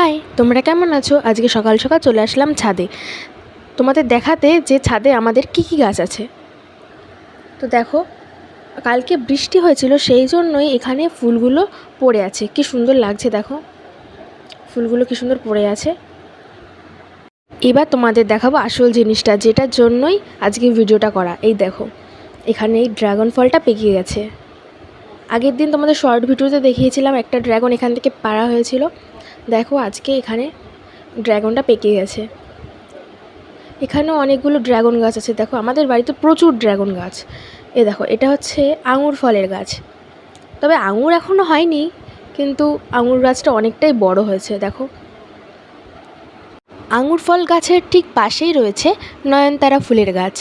High, তোমরা কেমন আছো? আজকে সকাল সকাল চলে আসলাম ছাদে। তোমাদের দেখাতে যে ছাদে আমাদের কী কী গাছ আছে। তো দেখো, কালকে বৃষ্টি হয়েছিল, সেই জন্যই এখানে ফুলগুলো পড়ে আছে। কি সুন্দর লাগছে দেখো। ফুলগুলো কি সুন্দর পড়ে আছে। এবার তোমাদের দেখাবো আসল জিনিসটা, যেটার জন্যই আজকে ভিডিওটা করা। এই দেখো, এখানে এই ড্রাগন ফলটা পেকে গেছে। আগের দিন তোমাদের শর্ট ভিডিওতে দেখিয়েছিলাম, একটা ড্রাগন এখান থেকে পাড়া হয়েছিল। দেখো আজকে এখানে ড্রাগনটা পেকে গেছে। এখানেও অনেকগুলো ড্রাগন গাছ আছে। দেখো, আমাদের বাড়িতে প্রচুর ড্রাগন গাছ। এ দেখো, এটা হচ্ছে আঙুর ফলের গাছ। তবে আঙুর এখনও হয়নি, কিন্তু আঙুর গাছটা অনেকটাই বড় হয়েছে, দেখো। আঙুর ফল গাছের ঠিক পাশেই রয়েছে নয়নতারা ফুলের গাছ।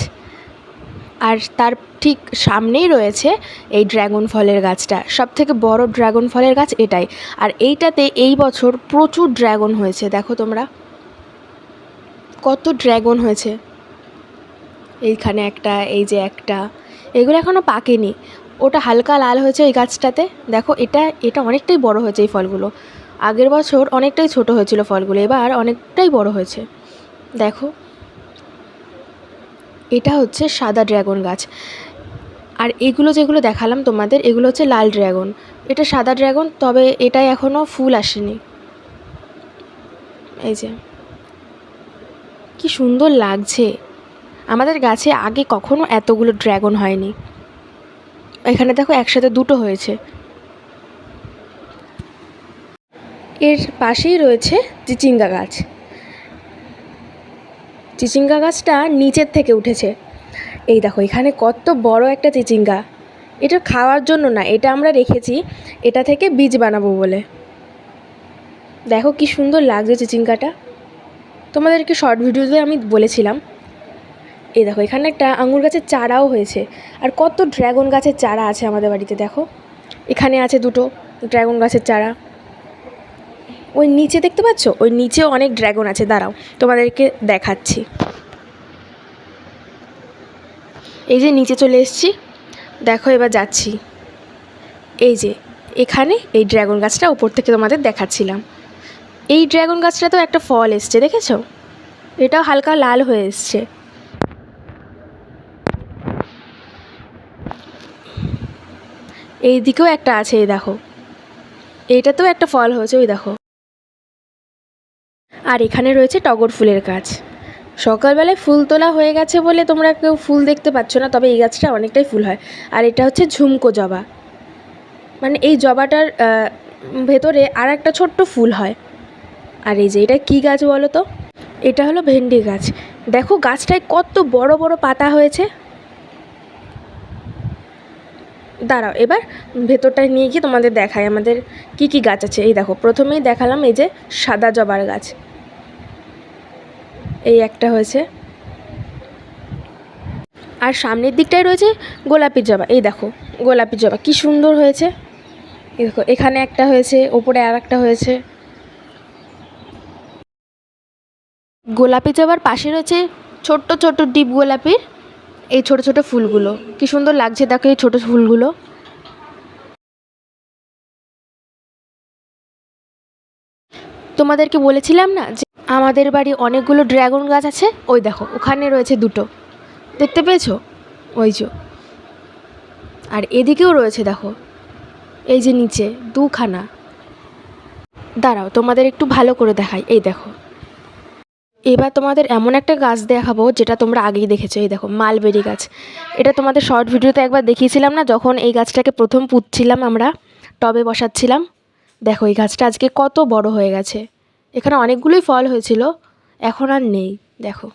আর তার ঠিক সামনেই রয়েছে এই ড্রাগন ফলের গাছটা। সব থেকে বড় ড্রাগন ফলের গাছ এটাই। আর এইটাতে এই বছর প্রচুর ড্রাগন হয়েছে, দেখো তোমরা। কত ড্রাগন হয়েছে। এইখানে একটা, এই যে একটা। এগুলো এখনও পাকেনি। ওটা হালকা লাল হয়েছে ওই গাছটাতে। দেখো, এটা এটা অনেকটাই বড় হয়েছে এই ফলগুলো। আগের বছর অনেকটাই ছোট হয়েছিল ফলগুলো, এবার অনেকটাই বড় হয়েছে। দেখো। এটা হচ্ছে সাদা ড্র্যাগন গাছ। আর এগুলো যেগুলো দেখালাম তোমাদের, এগুলো হচ্ছে লাল ড্র্যাগন এটা সাদা ড্রাগন, তবে এটাই এখনও ফুল আসেনি। এই যে। কি সুন্দর লাগছে। আমাদের গাছে আগে কখনো এতগুলো ড্রাগন হয়নি। এখানে দেখো একসাথে দুটো হয়েছে। এর পাশেই রয়েছে চিচিঙ্গা গাছ। চিচিঙ্গা গাছটা নিচের থেকে উঠেছে। এই দেখো, এখানে কত বড় একটা চিচিঙ্গা। এটা খাওয়ার জন্য না, এটা আমরা রেখেছি, এটা থেকে বীজ বানাবো বলে। দেখো কি সুন্দর লাগছে চিচিঙ্গাটা। তোমাদেরকে শর্ট ভিডিওতে আমি বলেছিলাম। এই দেখো, এখানে একটা আঙুর গাছের চারাও হয়েছে। আর কত ড্রাগন গাছের চারা আছে আমাদের বাড়িতে, দেখো। এখানে আছে দুটো ড্রাগন গাছের চারা। ওই নিচে দেখতে পাচ্ছ? ওই নিচেও অনেক ড্রাগন আছে। দাঁড়াও, তোমাদেরকে দেখাচ্ছি। এই যে নিচে চলে এসেছি। দেখো, এবার যাচ্ছি। এই যে, এখানে এই ড্রাগন গাছটা ওপর থেকে তোমাদের দেখাচ্ছিলাম। এই ড্রাগন গাছটাতেও একটা ফল এসছে, দেখেছ? এটাও হালকা লাল হয়ে এসছে। এই দিকেও একটা আছে, এই দেখো। এইটাতেও একটা ফল হয়েছে, ওই দেখো। আর এখানে রয়েছে টগর ফুলের গাছ। সকালবেলায় ফুল তোলা হয়ে গেছে বলে তোমরা কেউ ফুল দেখতে পাচ্ছ না, তবে এই গাছটা অনেকটাই ফুল হয়। আর এটা হচ্ছে ঝুমকো জবা। মানে এই জবাটার ভেতরে আর একটা ছোট্ট ফুল হয়। আর এই যে এটা কী গাছ বলো তো? এটা হলো ভেন্ডি গাছ। দেখো গাছটায় কত বড় বড় পাতা হয়েছে। দাঁড়াও, এবার ভেতরটায় নিয়ে গিয়ে তোমাদের দেখাই আমাদের কি কি গাছ আছে। এই দেখো, প্রথমেই দেখালাম এই যে সাদা জবার গাছ। এই একটা হয়েছে। আর সামনের দিকটায় রয়েছে গোলাপি জবা। এই দেখো, গোলাপি জবা, কি সুন্দর হয়েছে। এই দেখো, এখানে একটা হয়েছে, ওপরে আর একটা হয়েছে। গোলাপি জবার পাশে রয়েছে ছোট্ট ছোট্ট ডিপ গোলাপির এই ছোট ছোট ফুলগুলো। কি সুন্দর লাগছে দেখো এই ছোট ফুলগুলো। তোমাদেরকে বলেছিলাম না যে আমাদের বাড়ি অনেকগুলো ড্রাগন গাছ আছে। ওই দেখো, ওখানে রয়েছে দুটো। দেখতে পেয়েছ? ওই যে। আর এদিকেও রয়েছে, দেখো। এই যে নিচে, দুখানা। দাঁড়াও, তোমাদের একটু ভালো করে দেখাই। এই দেখো। এবার তোমাদের এমন একটা গাছ দেখাবো, যেটা তোমরা আগেই দেখেছ। এই দেখো, মালবেরি গাছ। এটা তোমাদের শর্ট ভিডিওতে একবার দেখিয়েছিলাম না, যখন এই গাছটাকে প্রথম পুঁতছিলাম আমরা, টবে বসাচ্ছিলাম। দেখো, এই গাছটা আজকে কত বড় হয়ে গেছে। এখানে অনেকগুলোই ফল হয়েছিল এখন আর নেই দেখো।